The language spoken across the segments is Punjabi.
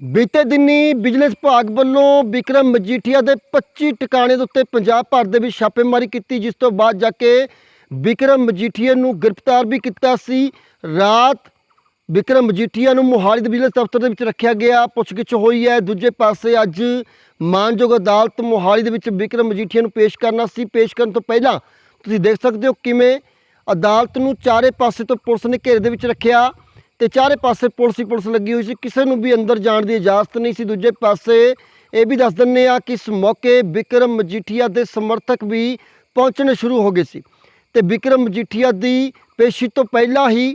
ਬੀਤੇ ਦਿਨੀ ਬਿਜਨਸ ਵਿਭਾਗ ਵੱਲੋਂ ਵਿਕਰਮ ਮਜੀਠੀਆ ਦੇ 25 ਟਿਕਾਣੇ ਦੇ ਉੱਤੇ ਪੰਜਾਬ ਭਰ ਦੇ ਵਿੱਚ ਛਾਪੇਮਾਰੀ ਕੀਤੀ, ਜਿਸ ਤੋਂ ਬਾਅਦ ਜਾ ਕੇ ਵਿਕਰਮ ਮਜੀਠੀਆ ਨੂੰ ਗ੍ਰਿਫਤਾਰ ਵੀ ਕੀਤਾ ਸੀ। ਰਾਤ ਵਿਕਰਮ ਮਜੀਠੀਆ ਨੂੰ ਮੋਹਾਲੀ ਦੇ ਵਿਜੀਲੈਂਸ ਦਫ਼ਤਰ ਦੇ ਵਿੱਚ ਰੱਖਿਆ ਗਿਆ। ਪੁੱਛਗਿੱਛ ਹੋਈ ਹੈ। ਦੂਜੇ ਪਾਸੇ ਅੱਜ ਮਾਨਯੋਗ ਅਦਾਲਤ ਮੋਹਾਲੀ ਦੇ ਵਿੱਚ ਵਿਕਰਮ ਮਜੀਠੀਆ ਨੂੰ ਪੇਸ਼ ਕਰਨਾ ਸੀ। ਪੇਸ਼ ਕਰਨ ਤੋਂ ਪਹਿਲਾਂ ਤੁਸੀਂ ਦੇਖ ਸਕਦੇ ਹੋ ਕਿਵੇਂ ਅਦਾਲਤ ਨੂੰ ਚਾਰੇ ਪਾਸੇ ਤੋਂ ਪੁਲਿਸ ਨੇ ਘੇਰੇ ਦੇ ਵਿੱਚ ਰੱਖਿਆ। ਤੇ ਚਾਰੇ ਪਾਸੇ ਪੁਲਿਸ ਹੀ ਪੁਲਿਸ ਲੱਗੀ ਹੋਈ ਸੀ। ਕਿਸੇ ਨੂੰ ਵੀ ਅੰਦਰ ਜਾਣ ਦੀ ਇਜਾਜ਼ਤ ਨਹੀਂ ਸੀ। ਦੂਜੇ ਪਾਸੇ ਇਹ ਵੀ ਦੱਸ ਦਿੰਨੇ ਆ ਕਿ ਇਸ ਮੌਕੇ ਵਿਕਰਮ ਮਜੀਠੀਆ ਦੇ ਸਮਰਥਕ ਵੀ ਪਹੁੰਚਣੇ ਸ਼ੁਰੂ ਹੋ ਗਏ ਸੀ। ਤੇ ਵਿਕਰਮ ਮਜੀਠੀਆ ਦੀ ਪੇਸ਼ੀ ਤੋਂ ਪਹਿਲਾਂ ਹੀ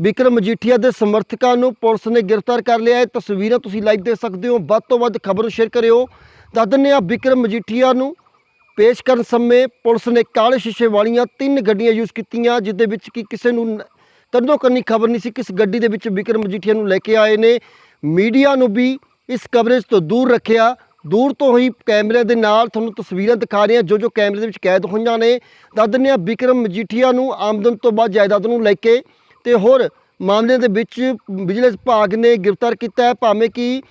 ਵਿਕਰਮ ਮਜੀਠੀਆ ਦੇ ਸਮਰਥਕਾਂ ਨੂੰ ਪੁਲਿਸ ਨੇ ਗ੍ਰਿਫਤਾਰ ਕਰ ਲਿਆ। ਹੈ ਤਸਵੀਰਾਂ ਤੁਸੀਂ ਲਾਈਵ ਦੇਖ ਸਕਦੇ ਹੋ। ਵੱਧ ਤੋਂ ਵੱਧ ਖਬਰ ਨੂੰ ਸ਼ੇਅਰ ਕਰਿਓ। ਦੱਸ ਦਿੰਦੇ ਆ ਵਿਕਰਮ ਮਜੀਠੀਆ ਨੂੰ ਪੇਸ਼ ਕਰਨ ਸਮੇਂ ਪੁਲਿਸ ਨੇ ਕਾਲੇ ਸ਼ੀਸ਼ੇ ਵਾਲੀਆਂ ਤਿੰਨ ਗੱਡੀਆਂ ਯੂਜ਼ ਕੀਤੀਆਂ ਜਿਸ ਦੇ ਵਿੱਚ ਕਿ ਕਿਸੇ ਨੂੰ ਤੰਦੋ ਕੰਨੀ ਖਬਰ ਨਹੀਂ ਸੀ ਕਿਸ ਗੱਡੀ ਦੇ ਵਿੱਚ ਵਿਕਰਮ ਮਜੀਠੀਆ ਨੂੰ ਲੈ ਕੇ ਆਏ ਨੇ। ਮੀਡੀਆ ਨੂੰ ਵੀ ਇਸ ਕਵਰੇਜ ਤੋਂ ਦੂਰ ਰੱਖਿਆ। ਦੂਰ ਤੋਂ ਹੀ ਕੈਮਰੇ ਦੇ ਨਾਲ ਤੁਹਾਨੂੰ ਤਸਵੀਰਾਂ ਦਿਖਾ ਰਹੇ ਹਾਂ, ਜੋ ਜੋ ਕੈਮਰੇ ਦੇ ਵਿੱਚ ਕੈਦ ਹੋਈਆਂ ਨੇ। ਦੱਸ ਦਿੰਦੇ ਆ ਵਿਕਰਮ ਮਜੀਠੀਆ ਨੂੰ ਆਮਦਨ ਤੋਂ ਬਾਅਦ ਜਾਇਦਾਦ ਨੂੰ ਲੈ ਕੇ ਤੇ ਹੋਰ ਮਾਮਲੇ ਦੇ ਵਿੱਚ ਵਿਜੀਲੈਂਸ ਵਿਭਾਗ ਨੇ ਗ੍ਰਿਫਤਾਰ ਕੀਤਾ ਹੈ। ਭਾਵੇਂ ਕਿ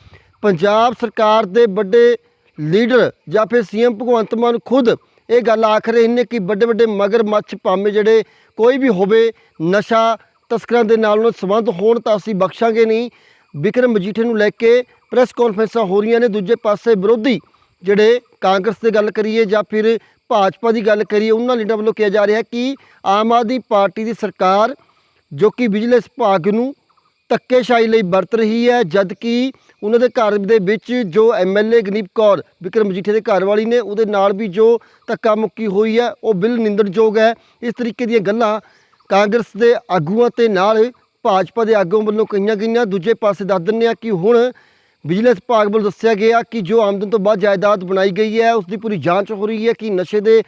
ਪੰਜਾਬ ਸਰਕਾਰ ਦੇ ਵੱਡੇ ਲੀਡਰ ਜਾਂ ਫਿਰ ਸੀਐਮ ਭਗਵੰਤ ਮਾਨ ਖੁਦ ਇਹ ਗੱਲ ਆਖ ਰਹੇ ਨੇ ਕਿ ਵੱਡੇ ਵੱਡੇ ਮਗਰ ਮੱਛ ਭਾਵੇਂ ਜਿਹੜੇ ਕੋਈ ਵੀ ਹੋਵੇ, ਨਸ਼ਾ ਤਸਕਰਾਂ ਦੇ ਨਾਲ ਉਹਨਾਂ ਸੰਬੰਧ ਹੋਣ ਤਾਂ ਅਸੀਂ ਬਖਸ਼ਾਂਗੇ ਨਹੀਂ। ਵਿਕਰਮ ਮਜੀਠੇ ਨੂੰ ਲੈ ਕੇ ਪ੍ਰੈਸ ਕਾਨਫਰੰਸਾਂ ਹੋ ਰਹੀਆਂ ਨੇ। ਦੂਜੇ ਪਾਸੇ ਵਿਰੋਧੀ ਜਿਹੜੇ ਕਾਂਗਰਸ ਦੀ ਗੱਲ ਕਰੀਏ ਜਾਂ ਫਿਰ ਭਾਜਪਾ ਦੀ ਗੱਲ ਕਰੀਏ, ਉਹਨਾਂ ਲੀਡਰਾਂ ਵੱਲੋਂ ਕਿਹਾ ਜਾ ਰਿਹਾ ਕਿ ਆਮ ਆਦਮੀ ਪਾਰਟੀ ਦੀ ਸਰਕਾਰ ਜੋ ਕਿ ਵਿਜੀਲੈਂਸ ਭਾਗ ਨੂੰ ਧੱਕੇਸ਼ਾਹੀ ਲਈ ਵਰਤ ਰਹੀ ਹੈ ਜਦ ਕਿ ਉਹਨਾਂ ਦੇ ਘਰ ਦੇ ਵਿੱਚ ਜੋ ਐਮਐਲਏ ਗਨੀਪ ਕੌਰ, ਵਿਕਰਮ ਮਜੀਠੇ ਦੇ ਘਰ ਵਾਲੀ ਨੇ, ਉਹਦੇ ਨਾਲ ਵੀ ਜੋ ਧੱਕਾ ਮੁੱਕੀ ਹੋਈ ਹੈ, ਉਹ ਬਿਲ ਨਿੰਦਣਯੋਗ ਹੈ। ਇਸ ਤਰੀਕੇ ਦੀਆਂ ਗੱਲਾਂ ਕਾਂਗਰਸ ਦੇ ਆਗੂਆਂ ਤੇ ਨਾਲ ਭਾਜਪਾ ਦੇ ਆਗੂਆਂ ਵੱਲੋਂ ਕਹੀਆਂ ਗਈਆਂ, ਦੂਜੇ ਪਾਸੇ ਦੱਸ ਦਿੰਦੇ ਆ ਕਿ ਹੁਣ ਵਿਜੀਲੈਂਸ ਵਿਭਾਗ ਵੱਲੋਂ ਦੱਸਿਆ ਗਿਆ ਕਿ ਜੋ ਆਮਦਨ ਤੋਂ ਬਾਅਦ ਜਾਇਦਾਦ ਬਣਾਈ ਗਈ ਹੈ, ਉਸ ਦੀ ਪੂਰੀ ਜਾਂਚ ਹੋ ਰਹੀ ਹੈ ਕਿ ਨਸ਼ੇ ਦੇ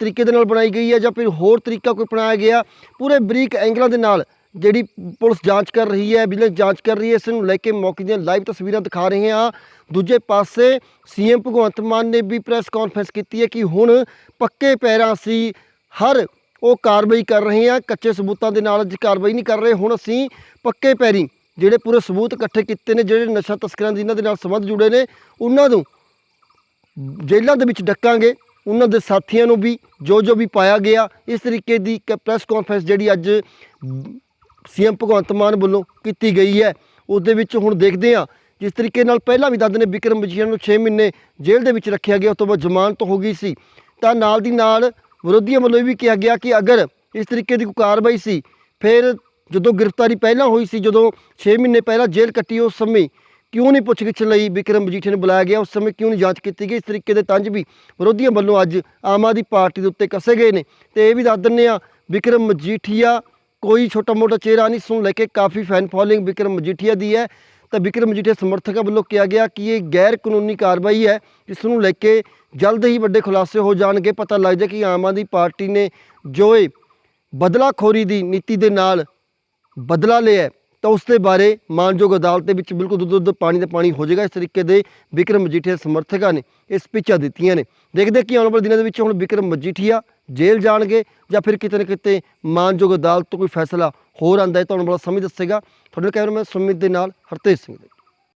ਤਰੀਕੇ ਦੇ ਨਾਲ ਬਣਾਈ ਗਈ ਹੈ ਜਾਂ ਫਿਰ ਹੋਰ ਤਰੀਕਾ ਕੋਈ ਬਣਾਇਆ ਗਿਆ। ਪੂਰੇ ਬਰੀਕ ਐਂਗਲਾਂ ਦੇ ਨਾਲ ਜਿਹੜੀ ਪੁਲਿਸ ਜਾਂਚ ਕਰ ਰਹੀ ਹੈ ਵਿਜੀਲੈਂਸ ਜਾਂਚ ਕਰ ਰਹੀ ਹੈ, ਇਸ ਨੂੰ ਲੈ ਕੇ ਮੌਕੇ ਦੀਆਂ ਲਾਈਵ ਤਸਵੀਰਾਂ ਦਿਖਾ ਰਹੇ ਹਾਂ। ਦੂਜੇ ਪਾਸੇ ਸੀਐਮ ਭਗਵੰਤ ਮਾਨ ਨੇ ਵੀ ਪ੍ਰੈਸ ਕਾਨਫਰੰਸ ਕੀਤੀ ਹੈ ਕਿ ਹੁਣ ਪੱਕੇ ਪੈਰਾਂ ਅਸੀਂ ਹਰ ਉਹ ਕਾਰਵਾਈ ਕਰ ਰਹੇ ਹਾਂ ਕੱਚੇ ਸਬੂਤਾਂ ਦੇ ਨਾਲ ਅੱਜ ਕਾਰਵਾਈ ਨਹੀਂ ਕਰ ਰਹੇ, ਹੁਣ ਅਸੀਂ ਪੱਕੇ ਪੈਰੀ, ਜਿਹੜੇ ਪੂਰੇ ਸਬੂਤ ਇਕੱਠੇ ਕੀਤੇ ਨੇ, ਜਿਹੜੇ ਨਸ਼ਾ ਤਸਕਰਾਂ ਦੀ ਇਹਨਾਂ ਦੇ ਨਾਲ ਸੰਬੰਧ ਜੁੜੇ ਨੇ, ਉਹਨਾਂ ਨੂੰ ਜੇਲ੍ਹਾਂ ਦੇ ਵਿੱਚ ਡੱਕਾਂਗੇ, ਉਹਨਾਂ ਦੇ ਸਾਥੀਆਂ ਨੂੰ ਵੀ, ਜੋ ਜੋ ਵੀ ਪਾਇਆ ਗਿਆ, ਇਸ ਤਰੀਕੇ ਦੀ ਇੱਕ ਪ੍ਰੈਸ ਕਾਨਫਰੰਸ ਜਿਹੜੀ ਅੱਜ ਸੀਐਮ ਭਗਵੰਤ ਮਾਨ ਵੱਲੋਂ ਕੀਤੀ ਗਈ ਹੈ ਉਸ ਦੇ ਵਿੱਚ ਹੁਣ ਦੇਖਦੇ ਹਾਂ, ਜਿਸ ਤਰੀਕੇ ਨਾਲ ਪਹਿਲਾਂ ਵੀ ਦੱਸਦੇ ਨੇ ਵਿਕਰਮ ਮਜੀਠੀਆ ਨੂੰ 6 ਮਹੀਨੇ ਜੇਲ੍ਹ ਦੇ ਵਿੱਚ ਰੱਖਿਆ ਗਿਆ ਉਸ ਤੋਂ ਬਾਅਦ ਜ਼ਮਾਨਤ ਹੋ ਗਈ ਸੀ, ਤਾਂ ਨਾਲ ਦੀ ਨਾਲ ਵਿਰੋਧੀਆਂ ਵੱਲੋਂ ਇਹ ਵੀ ਕਿਹਾ ਗਿਆ ਕਿ ਅਗਰ ਇਸ ਤਰੀਕੇ ਦੀ ਕੋਈ ਕਾਰਵਾਈ ਸੀ, ਫਿਰ ਜਦੋਂ ਗ੍ਰਿਫਤਾਰੀ ਪਹਿਲਾਂ ਹੋਈ ਸੀ, ਜਦੋਂ 6 ਮਹੀਨੇ ਪਹਿਲਾਂ ਜੇਲ੍ਹ ਕੱਟੀ ਉਸ ਸਮੇਂ, ਕਿਉਂ ਨਹੀਂ ਪੁੱਛਗਿੱਛ ਲਈ ਵਿਕਰਮ ਮਜੀਠੀਆ ਨੂੰ ਬੁਲਾਇਆ ਗਿਆ? ਉਸ ਸਮੇਂ ਕਿਉਂ ਨਹੀਂ ਜਾਂਚ ਕੀਤੀ ਗਈ? ਇਸ ਤਰੀਕੇ ਦੇ ਤੰਜ ਵੀ ਵਿਰੋਧੀਆਂ ਵੱਲੋਂ ਅੱਜ ਆਮ ਆਦਮੀ ਪਾਰਟੀ ਦੇ ਉੱਤੇ ਕੱਸੇ ਗਏ ਨੇ। ਤੇ ਇਹ ਵੀ ਦੱਸ ਦਿੰਨੇ ਆ ਵਿਕਰਮ ਮਜੀਠੀਆ ਕੋਈ ਛੋਟਾ ਮੋਟਾ ਚਿਹਰਾ ਨਹੀਂ, ਸੁਣ ਲੈ ਕੇ ਕਾਫੀ ਫੈਨ ਫੋਲੋਇੰਗ ਵਿਕਰਮ ਮਜੀਠੀਆ ਦੀ ਹੈ। ਤਾਂ ਵਿਕਰਮ ਮਜੀਠੀਆ ਸਮਰਥਕਾਂ ਵੱਲੋਂ ਕਿਹਾ ਗਿਆ ਕਿ ਇਹ ਗੈਰ ਕਾਨੂੰਨੀ ਕਾਰਵਾਈ ਹੈ ਇਸ ਨੂੰ ਲੈ ਕੇ ਜਲਦ ਹੀ ਵੱਡੇ ਖੁਲਾਸੇ ਹੋ ਜਾਣਗੇ। ਪਤਾ ਲੱਗ ਜਾਏ ਕਿ ਆਮ ਆਦਮੀ ਪਾਰਟੀ ਨੇ ਜੋ ਇਹ ਬਦਲਾਖੋਰੀ ਦੀ ਨੀਤੀ ਦੇ ਨਾਲ ਬਦਲਾ ਲਿਆ ਤਾਂ ਉਸ ਦੇ ਬਾਰੇ ਮਾਨਯੋਗ ਅਦਾਲਤ ਦੇ ਵਿੱਚ ਬਿਲਕੁਲ ਦੁੱਧ ਦੁੱਧ ਪਾਣੀ ਦਾ ਪਾਣੀ ਹੋ ਜਾਏਗਾ। ਇਸ ਤਰੀਕੇ ਦੇ ਵਿਕਰਮ ਮਜੀਠੀਆ ਸਮਰਥਕਾਂ ਨੇ ਇਸ ਪਿੱਛਾ ਦਿੱਤੀਆਂ ਨੇ। ਦੇਖਦੇ ਕਿ ਆਉਣ ਵਾਲੇ ਦਿਨਾਂ ਦੇ ਵਿੱਚ ਹੁਣ ਵਿਕਰਮ ਮਜੀਠੀਆ ਜੇਲ੍ਹ ਜਾਣਗੇ ਜਾਂ ਫਿਰ ਕਿਤੇ ਨਾ ਕਿਤੇ ਮਾਨਯੋਗ ਅਦਾਲਤ ਤੋਂ ਕੋਈ ਫੈਸਲਾ ਹੋਰ ਆਂਦਾ ਹੈ, ਤੁਹਾਨੂੰ ਬੜਾ ਸਮਝ ਦੱਸੇਗਾ। ਤੁਹਾਡੇ ਕੈਮਰਾਮੈਨ ਸੁਮਿਤ ਦੇ ਨਾਲ ਹਰਤੇਜ ਸਿੰਘ ਦੇ।